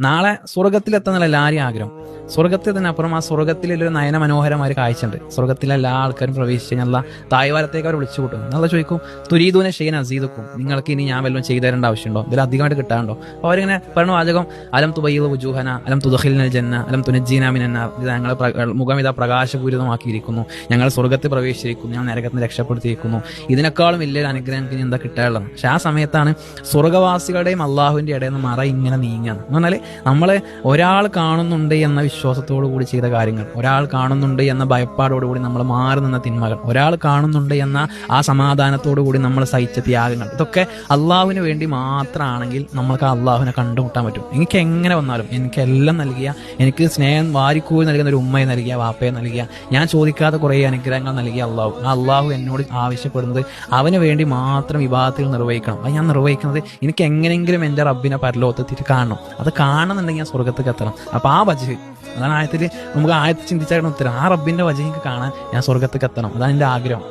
നാളെ സ്വർഗത്തിലെത്തുന്ന എല്ലാവരും ആഗ്രഹം. സ്വർഗത്തിൽ തന്നെ അപ്പുറം ആ സ്വർഗത്തിലൊരു നയന മനോഹരമായ കാഴ്ചയുണ്ട്. സ്വർഗത്തിലെ എല്ലാ ആൾക്കാരും പ്രവേശിച്ച് കഴിഞ്ഞാൽ തായ്വാരത്തേക്ക് അവർ വിളിച്ചു കൂട്ടും. നല്ല ചോദിക്കും തുരീദൂനെ ഷെയ്ൻ അസീദക്കും നിങ്ങൾക്ക് ഇനി ഞാൻ വല്ലതും ചെയ്തു തരേണ്ട ആവശ്യമുണ്ടോ? ഇതിൽ അധികമായിട്ട് കിട്ടാണ്ടോ അപ്പോൾ അവരിങ്ങനെ പറഞ്ഞ വാചകം അലം തുബയ്യത് വുജൂഹന അലം തുദഖിലിന ജന്ന അലം തുനജീന മിനന്ന ഇത് ഞങ്ങളെ മുഖം ഇതാ പ്രകാശപൂരിതമാക്കിയിരിക്കുന്നു. ഞങ്ങൾ സ്വർഗത്തിൽ പ്രവേശിച്ചിരിക്കുന്നു ഞങ്ങൾ നരകത്തിന് രക്ഷപ്പെടുത്തിയിരിക്കുന്നു. ഇതിനേക്കാളും വലിയൊരു അനുഗ്രഹം ഇനി എന്താ കിട്ടാനുള്ളത്? പക്ഷെ ആ സമയത്താണ് സ്വർഗവാസികളുടെയും അള്ളാഹുവിന്റെ ഇടയിൽ നിന്ന് മറ ഇങ്ങനെ നീങ്ങുകയാണ്. എന്ന് പറഞ്ഞാൽ നമ്മളെ ഒരാൾ കാണുന്നുണ്ട് എന്ന വിശ്വാസത്തോടു കൂടി ചെയ്ത കാര്യങ്ങൾ. ഒരാൾ കാണുന്നുണ്ട് എന്ന ഭയപ്പാടോടുകൂടി നമ്മൾ മാറി നിന്ന തിന്മകൾ. ഒരാൾ കാണുന്നുണ്ട് എന്ന ആ സമാധാനത്തോടു കൂടി നമ്മൾ സഹിച്ച ത്യാഗങ്ങൾ. ഇതൊക്കെ അള്ളാഹുവിന് വേണ്ടി മാത്രമാണെങ്കിൽ നമ്മൾക്ക് അള്ളാഹുവിനെ കണ്ടുമുട്ടാൻ പറ്റും. എനിക്ക് എങ്ങനെ വന്നാലും എനിക്ക് എല്ലാം നൽകിയ എനിക്ക് സ്നേഹം വാരിക്കൂ നൽകുന്ന ഒരു ഉമ്മയെ നൽകിയ വാപ്പയെ നൽകിയ ഞാൻ ചോദിക്കാത്ത കുറേ അനുഗ്രഹങ്ങൾ നൽകിയ അള്ളാഹു. ആ അള്ളാഹു എന്നോട് ആവശ്യപ്പെടുന്നത് അവന് വേണ്ടി മാത്രം വിവാഹത്തിൽ നിർവഹിക്കണം. അത് ഞാൻ നിർവഹിക്കുന്നത് എനിക്ക് എങ്ങനെയെങ്കിലും എന്റെ റബ്ബിനെ പരലോകത്തെത്തിയിട്ട് കാണണം. അത് കാണണമെന്നുണ്ടെങ്കിൽ ഞാൻ സ്വർഗത്തേക്ക് എത്തണം. അപ്പോൾ ആ വജ് അതാണ് ആയത്തിൽ നമുക്ക് ആയത്തിൽ ചിന്തിച്ചാൽ ഉത്തരം. ആ റബ്ബിന്റെ വചനക്ക് കാണാൻ ഞാൻ സ്വർഗത്തേക്ക് എത്തണം. അതാണ് എന്റെ ആഗ്രഹം.